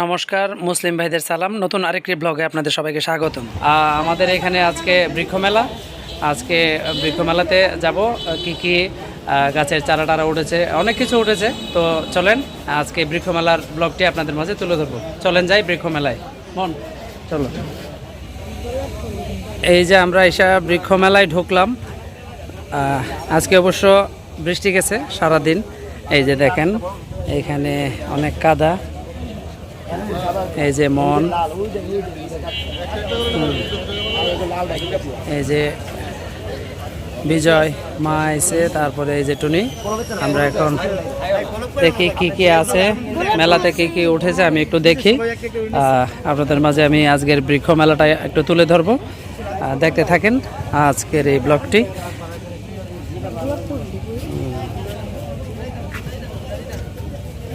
নমস্কার, মুসলিম ভাইদের সালাম। নতুন আরেকটি ব্লগে আপনাদের সবাইকে স্বাগতম। আমাদের এখানে আজকে বৃক্ষমেলা। আজকে বৃক্ষমেলাতে যাব। কি কি গাছের চারা টারা উঠেছে, অনেক কিছু উঠেছে। তো চলেন, আজকে বৃক্ষমেলার ব্লগটি আপনাদের মাঝে তুলে ধরবো। চলেন যাই বৃক্ষমেলায়। মন, চলো। এই যে আমরা এসা বৃক্ষমেলায় ঢুকলাম। আজকে অবশ্য বৃষ্টি গেছে সারাদিন। এই যে দেখেন, এখানে অনেক কাদা। এই যে মন। এই যে বিজয়, মা এসে, তারপরে এই যে টুনি। আমরা এখন দেখি কি কি আছে। মেলাতে কি কি উঠেছে আমি একটু দেখি। আপনাদের মাঝে আমি আজকের বৃক্ষ মেলাটা একটু তুলে ধরবো। দেখতে থাকেন আজকের এই ব্লগটি।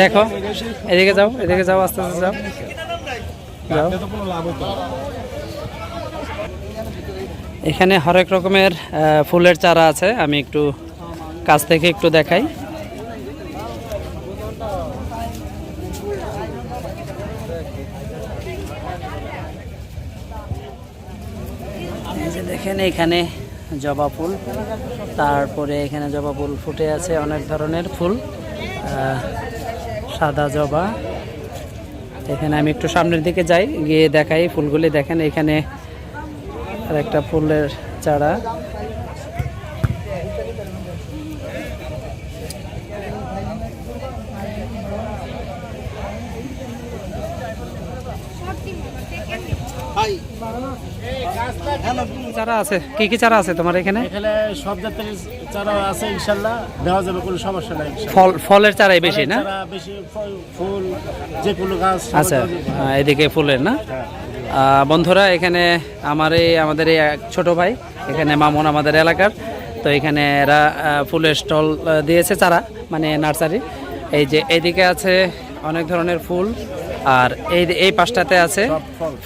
দেখো, এদিকে যাও এদিকে যাও, আস্তে আস্তে যাও। যাও। এখানে হরেক রকমের ফুলের চারা আছে, আমি একটু কাছ থেকে একটু দেখাই। দেখেন এখানে জবা ফুল। তারপরে এখানে জবা ফুল ফুটে আছে অনেক ধরনের ফুল। সাদা জবা। এখানে আমি একটু সামনের দিকে যাই, গিয়ে দেখাই ফুলগুলি। দেখেন এখানে আর একটা ফুলের চারা। চারা আছে। কি কি চারা আছে তোমার এখানে? এখানে সব জাতের চারা আছে ইনশাল্লাহ। দেওয়া যাবে কোনো সমস্যা নাই ফল ফলের চারাই বেশি না? বেশি ফল- ফুল যে কোনো গাছ। আচ্ছা এদিকে ফুলের না? বন্ধুরা এখানে আমার এই আমাদের এই এক ছোট ভাই এখানে মামুন আমাদের এলাকার। তো এখানে এরা ফুলের স্টল দিয়েছে চারা মানে নার্সারি। এই যে এইদিকে আছে অনেক ধরনের ফুল। আর এই এই পাশটাতে আছে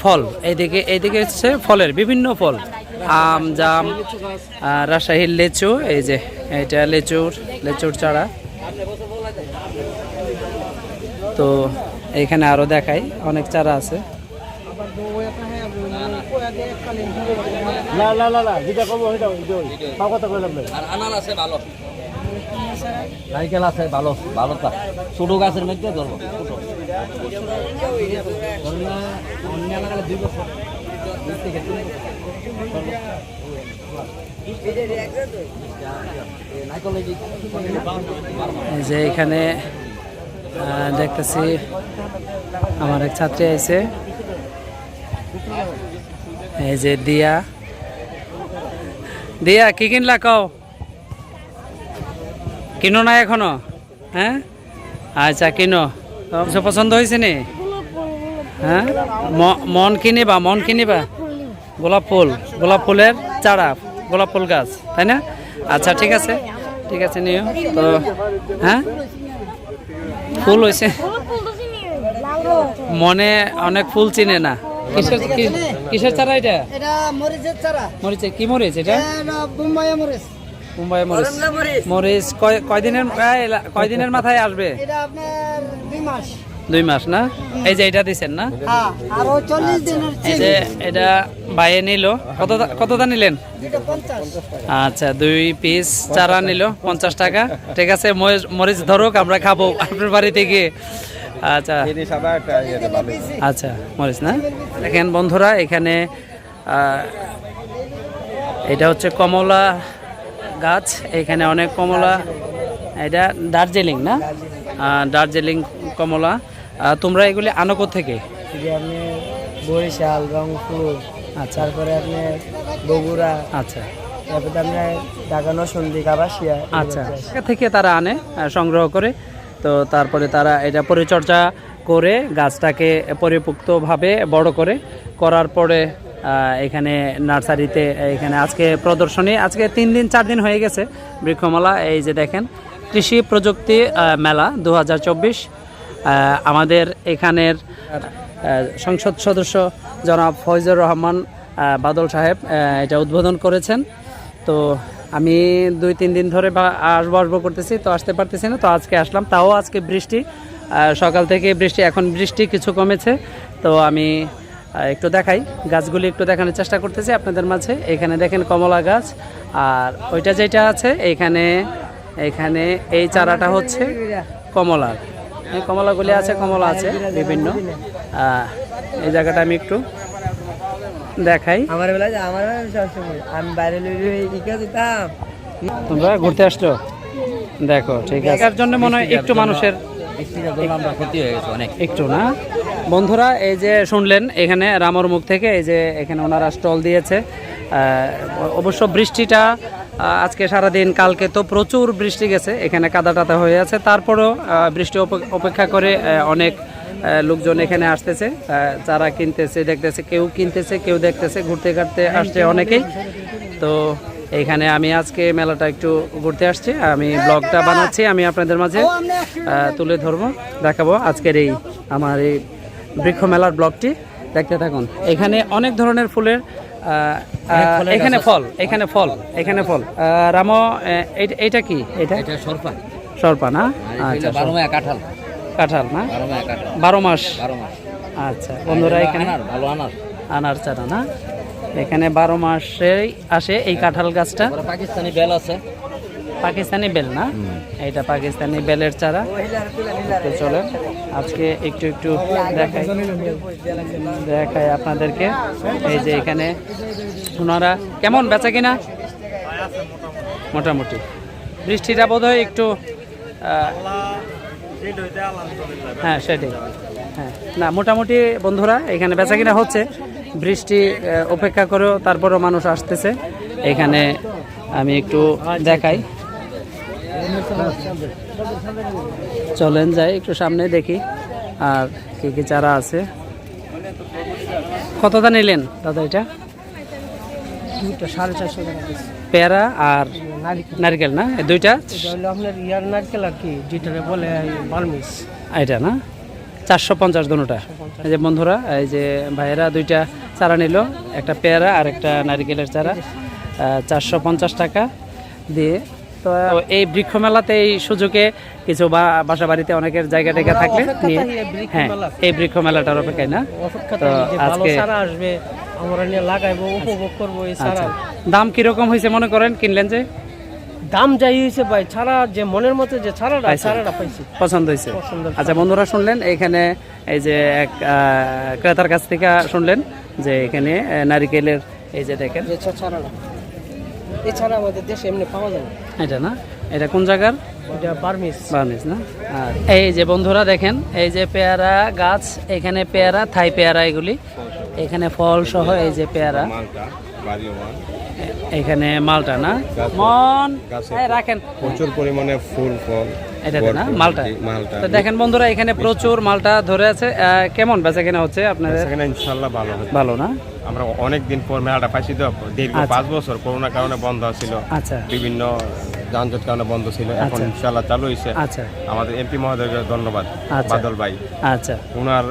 ফল। এইদিকে এইদিকে হচ্ছে ফলের বিভিন্ন ফল। আম জাম রাজশাহীর লেচু এই যে এটা লেচুর লেচুর চারা। তো এইখানে আরও দেখাই অনেক চারা আছে। না না না না যেটা করব সেটা ওই সব কথা কইলাম না নারিকেল আছে ভালো ভালো তা ছোট গাছের মধ্যে ধরবো, ছোট। এই যে এখানে দেখতেছি আমার এক ছাত্রী আছে এই যে দিয়া। দিয়া, কি কিনলা কও? কিনো না এখনও? হ্যাঁ? আচ্ছা কিনো। সব পছন্দ হয়েছে নি? হ্যাঁ? মন কিনিবা মন কিনিবা? গোলাপ ফুল গোলাপ ফুলের চারা গোলাপ ফুল গাছ তাই না? আচ্ছা ঠিক আছে ঠিক আছে নিও। তো হ্যাঁ? ফুল হয়েছে। মনে অনেক ফুল চিনে না। কিসের কিসের চারা এটা? এটা মরিচের চারা। মরিচে কি মরিচ এটা? মরিচ। মুম্বাই মরিচ। মরিচ কয় কয়দিনের কয়দিনের মাথায় আসবে? এটা আপনার দুই মাস। দুই মাস না? এই যে এটা দিছেন না? হ্যাঁ দিনের এই যে এটা বাইয়ে নিল। কত দা- কত দা নিলেন? আচ্ছা দুই পিস চারা নিল পঞ্চাশ টাকা। ঠিক আছে মরিচ- মরিচ ধরুক আমরা খাব আপনার বাড়িতে গিয়ে আচ্ছা। আচ্ছা মরিচ না? দেখেন বন্ধুরা এখানে এটা হচ্ছে কমলা গাছ এখানে অনেক কমলা এটা দার্জিলিং না? দার্জিলিং কমলা। তোমরা এগুলি আনো থেকে বরিশাল রংপুর আচ্ছা। তারপরে আপনি বগুড়া আচ্ছা। তারপরে আপনি ঢাকা নসন্দি কাবাসিয়া আচ্ছা। থেকে তারা আনে সংগ্রহ করে? তো তারপরে তারা এটা পরিচর্যা করে গাছটাকে পরিপুক্তভাবে বড় করে। করার পরে এখানে নার্সারিতে, এখানে আজকে প্রদর্শনী, আজকে তিন দিন, চার দিন হয়ে গেছে বৃক্ষমেলা। এই যে দেখেন, কৃষি প্রযুক্তি মেলা দু হাজার চব্বিশ আমাদের এখানের সংসদ সদস্য জনাব ফয়জুর রহমান বাদল সাহেব এটা উদ্বোধন করেছেন। তো আমি দুই, তিন দিন ধরে বা আসব আসব করতেছি, তো আসতে পারতেছি না, তো আজকে আসলাম। তাও আজকে বৃষ্টি সকাল থেকে বৃষ্টি, এখন বৃষ্টি কিছু কমেছে। তো আমি একটু দেখাই। গাছগুলি একটু দেখানোর চেষ্টা করতেছি আপনাদের মাঝে। এখানে দেখেন কমলা গাছ আর ওইটা যেটা আছে এইখানে এখানে এই চারাটা হচ্ছে কমলার এই কমলাগুলি আছে কমলা আছে বিভিন্ন। এই জায়গাটা আমি একটু দেখাই। আমার বেলা আমার আমি বাইরে তোমরা ঘুরতে আসছো? দেখো ঠিক আছে। এর জন্য মনে হয় একটু মানুষের ক্ষতি হয়ে গেছে অনেক। একটু না। বন্ধুরা, এই যে শুনলেন, এখানে রামর মুখ থেকে এই যে এখানে ওনারা স্টল দিয়েছে। অবশ্য বৃষ্টিটা আজকে সারাদিন, কালকে তো প্রচুর বৃষ্টি গেছে, এখানে কাদা টাদা হয়ে আছে। তারপরেও বৃষ্টি অপেক্ষা করে অনেক লোকজন এখানে আসতেছে। যারা কিনতেছে, দেখতেছে, কেউ কিনতেছে, কেউ দেখতেছে ঘুরতে ঘাটতে আসছে অনেকেই। তো এইখানে আমি আজকে মেলাটা একটু ঘুরতে আসছি। আমি ব্লগটা বানাচ্ছি আমি আপনাদের মাঝে তুলে ধরবো দেখাবো আজকের এই আমার এই বৃক্ষ মেলার ব্লগটি। দেখতে থাকুন এখানে অনেক ধরনের ফুলের এখানে ফল এখানে ফল এখানে ফল। আহ, রামো এইটা- এইটা কি? এটা এটা সরফা সরপা না? আচ্ছা কাঁঠাল। কাঁঠাল না? বারো মাস? বারো মাস। আচ্ছা বন্ধুরা এখানে ভালো আনার। আনার চারা না? এখানে বারো মাসেই আসে এই কাঁঠাল গাছটা। পাকিস্তানি বেল আছে। পাকিস্তানি বেল না? এটা পাকিস্তানি বেলের চারা। তো চলেন আজকে একটু একটু দেখাই। দেখাই আপনাদেরকে। এই যে এখানে ওনারা কেমন বেচা কিনা? মোটামুটি। বৃষ্টিটা বোধ হয় একটু হ্যাঁ সেটাই। হ্যাঁ। না মোটামুটি বন্ধুরা এখানে বেচা কিনা হচ্ছে। বৃষ্টি অপেক্ষা করেও তারপরও মানুষ আসতেছে। এখানে আমি একটু দেখাই। চলেন যাই একটু সামনে দেখি আর কি কি চারা আছে। কতটা নিলেন দাদা এটা? সাড়ে চারশো টাকা পেয়ারা আর নারিকেল। না? দুইটা? ইয়ার নারকেল আর কি যেটারে বলে বার্মিস এটা না? চারশো পঞ্চাশ দুটা। এই যে বন্ধুরা এই যে ভাইয়েরা দুইটা চারা নিল একটা পেয়ারা আর একটা নারিকেলের চারা চারশো পঞ্চাশ টাকা দিয়ে। তো এই বৃক্ষ মেলাতে এই সুযোগে কিছু বা বাসা বাড়িতে অনেকের জায়গা টায়গা থাকলে নিয়ে হ্যাঁ এই বৃক্ষ মেলাটার অপেক্ষায় না? তো আজকে আসবে আমরা নিয়ে লাগাইবো উপভোগ করব এই আচ্ছা। দাম কীরকম হয়েছে মনে করেন কিনলেন যে? দাম যাই হয়েছে ভাই ছাড়া যে মনের মতো যে ছাড়াটা? ছাড়াটা পাইছি। পছন্দ হয়েছে আচ্ছা বন্ধুরা শুনলেন এখানে এই যে এক ক্রেতার কাছ থেকে শুনলেন যে এখানে নারিকেলের এই যে দেখেন। যে ছাড়াটা। এছাড়া আমাদের দেশে এমনি পাওয়া যায় না। এটা না? এটা কোন জায়গার? এটা বার্মিস বার্মিজ না? আর এই যে বন্ধুরা দেখেন এই যে পেয়ারা গাছ এখানে পেয়ারা থাই পেয়ারা এগুলি। এখানে ফল সহ এই যে পেয়ারা। এখানে মালটা না? মন রাখেন। প্রচুর পরিমাণে ফুল ফল এটাতে না? মালটা? মালটা। তো দেখেন বন্ধুরা এখানে প্রচুর মালটা ধরে আছে। কেমন বেচা কেনা হচ্ছে আপনাদের? এখানে ইনশাল্লাহ ভালো ভালো না? আমরা অনেক দিন পর মেলাটা পাইছি তো দীর্ঘ আচ্ছা। পাঁচ বছর করোনার কারণে বন্ধ ছিল। আচ্ছা। বিভিন্ন যানজট কারণে বন্ধ ছিল। এখন আচ্ছা। ইনশাল্লাহ চালু হয়েছে আচ্ছা। আমাদের এমপি মহোদয়কে ধন্যবাদ আচ্ছা। বাদল ভাই। আচ্ছা। ওনার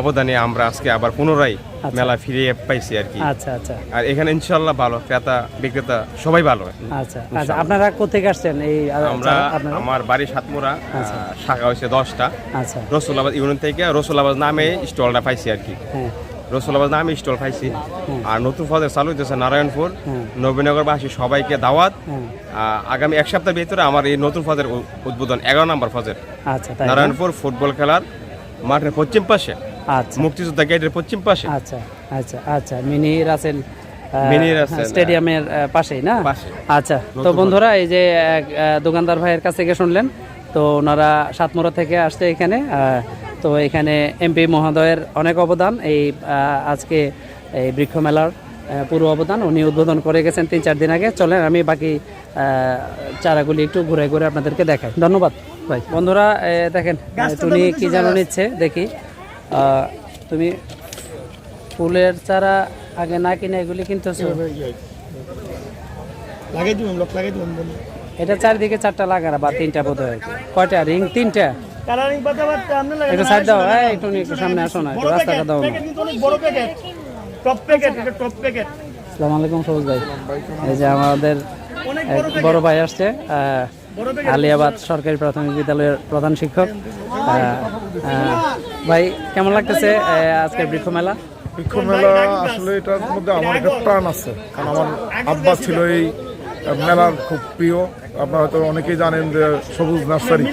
অবদানে আমরা আজকে আবার পুনরায় মেলা ফিরিয়ে পাইছি আর কি। আচ্ছা আচ্ছা। আর এখানে ইনশাল্লাহ ভালো ক্রেতা বিক্রেতা সবাই ভালো। আচ্ছা আচ্ছা। আপনারা কোথেকে আসছেন? এই আমরা আমার বাড়ি সাতমুরা। শাখা হয়েছে দশটা। আচ্ছা। রসুলাবাদ ইউনিয়ন থেকে রসুলাবাদ নামে স্টলটা পাইছি আর কি। হ্যাঁ। রসুলাবাদ নামে স্টল পাইছি আর নতুন ফজর চালু হইতেছে নারায়ণপুর। নবীনগরবাসী সবাইকে দাওয়াত। আগামী এক সপ্তাহের ভিতরে আমার এই নতুন ফজর উদ্বোধন এগারো নম্বর ফজর। আচ্ছা? নারায়ণপুর ফুটবল খেলার মাঠের পশ্চিম পাশে। আচ্ছা। মুক্তিযোদ্ধা গেটের পশ্চিম পাশে। আচ্ছা আচ্ছা আচ্ছা মিনি রাসেল মিনি স্টেডিয়ামের পাশেই না? আচ্ছা তো বন্ধুরা এই যে দোকানদার ভাইয়ের কাছ থেকে শুনলেন তো ওনারা সাতমোড়া থেকে আসছে এখানে তো এখানে এমপি মহোদয়ের অনেক অবদান এই আজকে এই বৃক্ষমেলার পুরো অবদান। উনি উদ্বোধন করে গেছেন তিন চার দিন আগে। চলেন আমি বাকি চারাগুলি একটু ঘুরে ঘুরে আপনাদেরকে দেখাই। ধন্যবাদ ভাই। বন্ধুরা দেখেন টুনি কি যেন নিচ্ছে দেখি। তুমি ফুলের চারা আগে না কিনে এগুলি কিনতেছো? এটা চারিদিকে চারটা লাগানা বা তিনটা বোধ হয় কয়টা? রিং তিনটা? কালারিং পাতা পাতা আপনি লাগাই একটু সাইড দাও। এই টুনি একটু সামনে আসো না একটু রাস্তাটা দাও। প্যাকেট কিন্তু অনেক বড় প্যাকেট টপ প্যাকেট এটা টপ প্যাকেট আসসালামু আলাইকুম সবুজ ভাই। এই যে আমাদের এক বড় ভাই আসছে আলিয়াবাদ সরকারি প্রাথমিক বিদ্যালয়ের প্রধান শিক্ষক। ভাই কেমন লাগতেছে আজকের বৃক্ষ মেলা বৃক্ষ মেলা আসলে এটার মধ্যে আমার একটা প্রাণ আছে। কারণ আমার আব্বা ছিল এই মেলার খুব প্রিয়। আপনারা হয়তো অনেকেই জানেন যে সবুজ নার্সারি।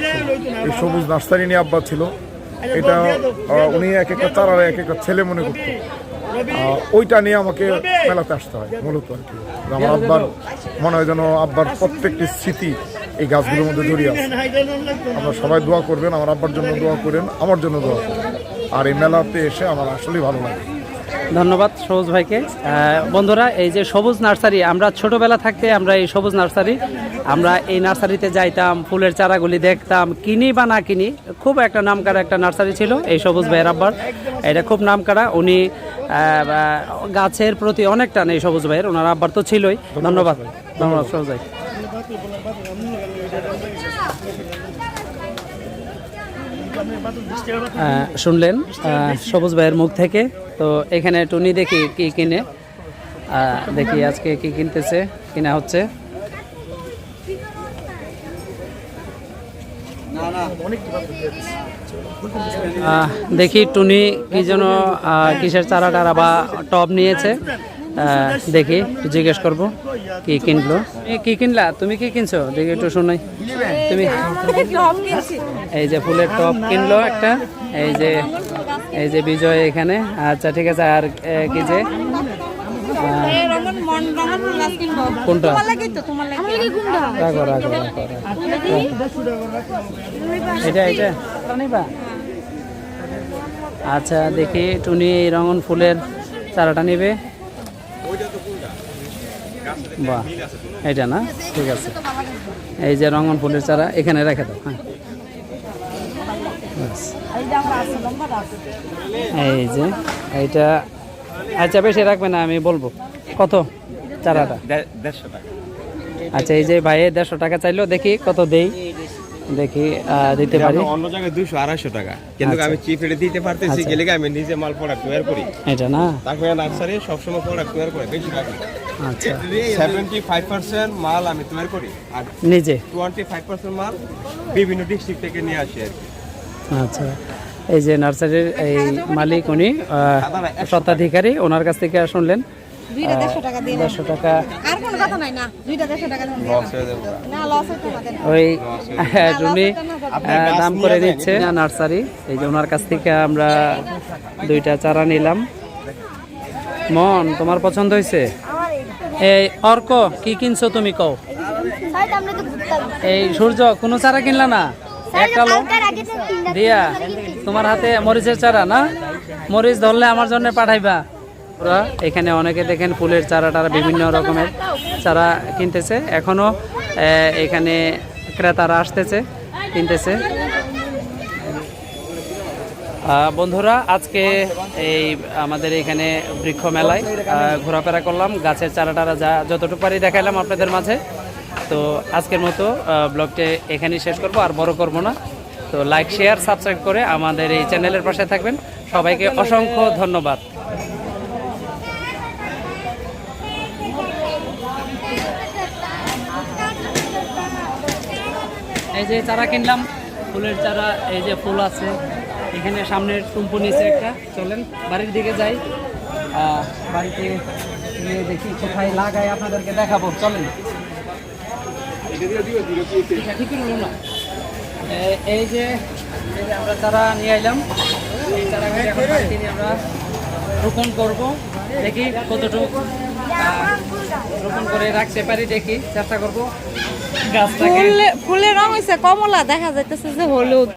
এই সবুজ নার্সারি নিয়ে আব্বা ছিল। এটা উনি এক একটা চারার এক একটা ছেলে মনে করতো। ওইটা নিয়ে আমাকে মেলাতে আসতে হয়, মূলত আর কি। আমার আব্বার মনে হয় যেন আব্বার প্রত্যেকটি স্মৃতি এই গাছগুলোর মধ্যে জড়িয়ে আছে। আপনারা সবাই দোয়া করবেন, আমার আব্বার জন্য দোয়া করেন, আমার জন্য দোয়া করেন। আর এই মেলাতে এসে আমার আসলেই ভালো লাগে। ধন্যবাদ সবুজ ভাইকে। বন্ধুরা, এই যে সবুজ নার্সারি, আমরা ছোটবেলা থাকতে আমরা এই সবুজ নার্সারি, আমরা এই নার্সারিতে যাইতাম, ফুলের চারাগুলি দেখতাম, কিনি বা না কিনি, খুব একটা নামকাড়া একটা নার্সারি ছিল এই সবুজ ভাইয়ের আব্বার। এটা খুব নামকাড়া উনি গাছের প্রতি অনেক টান এই সবুজ ভাইয়ের, ওনার আব্বার তো ছিলই। ধন্যবাদ ধন্যবাদ সবুজ ভাই। শুনলেন সবুজ ভাইয়ের মুখ থেকে। তো এখানে টুনি দেখি কি কিনে। দেখি আজকে কি কিনতেছে, কিনা হচ্ছে। দেখি টুনি কি যেন কিসের চারা টারা বা টব নিয়েছে। দেখি, একটু জিজ্ঞেস করব, কি কিনলো? কি কিনলা? তুমি কি কিনছো? দেখি একটু শোনাই। তুমি? এই যে ফুলের টপ কিনলো একটা, এই যে এই যে বিজয় এখানে। আচ্ছা ঠিক আছে, আর কি যে? কোনটা? রাখো রাখো। এটা এটা? আচ্ছা দেখি, টুনি এই রঙন ফুলের চারাটা নেবে। বাহ এটা না? ঠিক আছে। এই যে রঙন ফুলের চারা এখানে রেখে দাও হ্যাঁ। এই যে এইটা আচ্ছা বেশি রাখবে না আমি বলব। কত চারাটা? দেড়শো টাকা। আচ্ছা এই যে ভাই দেড়শো টাকা চাইলো দেখি কত দেই। দেখি দিতে পারি। অন্য জায়গায় দুশো আড়াইশো টাকা। কিন্তু আচ্ছা। আমি চিপ রেটে দিতে পারতেছি গেলে আমি নিজে মাল প্রোডাক্ট করি? এটা না? তারপরে নার্সারি সবসময় প্রোডাক্ট করে বেশি লাগে আচ্ছা। সেভেন্টি ফাইভ পার্সেন্ট মাল আমি তৈরি করি আর নিজে? টোয়েন্টি ফাইভ পার্সেন্ট মাল বিভিন্ন ডিস্ট্রিক্ট থেকে নিয়ে আসি আর কি। আচ্ছা। এই যে নার্সারির এই মালিক উনি স্বত্বাধিকারী ওনার কাছ থেকে শুনলেন। দুইটা দেড়শো টাকা দিয়ে দেড়শো টাকা। আর কোনো কথা নাই না দুইটা দেড়শো টাকা দিয়ে লস হয়ে না লস ওই হ্যাঁ, উনি দাম করে দিচ্ছে। নার্সারি এই যে ওনার কাছ থেকে আমরা দুইটা চারা নিলাম। মন তোমার পছন্দ হয়েছে? এই অর্ক কি কিনছো তুমি কও? এই সূর্য কোনো চারা কিনলা না? একটা লোক দিয়া তোমার হাতে মরিচের চারা না? মরিচ ধরলে আমার জন্য পাঠাইবা। ওরা এখানে অনেকে দেখেন ফুলের চারা টারা বিভিন্ন রকমের চারা কিনতেছে। এখনও এখানে ক্রেতারা আসতেছে, কিনতেছে। বন্ধুরা, আজকে এই আমাদের এখানে বৃক্ষ মেলায় ঘোরাফেরা করলাম, গাছের চারা টারা যা, যতটুকু পারি দেখাইলাম আপনাদের মাঝে। তো আজকের মতো ব্লগটি এখানেই শেষ করব, আর বড় করব না। তো লাইক শেয়ার সাবস্ক্রাইব করে আমাদের এই চ্যানেলের পাশে থাকবেন। সবাইকে অসংখ্য ধন্যবাদ। এই যে চারা কিনলাম, ফুলের চারা, এই যে ফুল আছে। এখানে সামনের টুম্পু নিচে একটা, চলেন বাড়ির দিকে যাই। বাড়িতে গিয়ে দেখি কোথায় লাগাই আপনাদেরকে দেখাবো, চলেন। এই যে আমরা চারা নিয়ে এলাম আমরা রোপণ করব। দেখি কতটুকু রোপণ করে রাখতে পারি, দেখি চেষ্টা করব। ফুলের রং হয়েছে কমলা দেখা যাইতেছে যে হলুদ।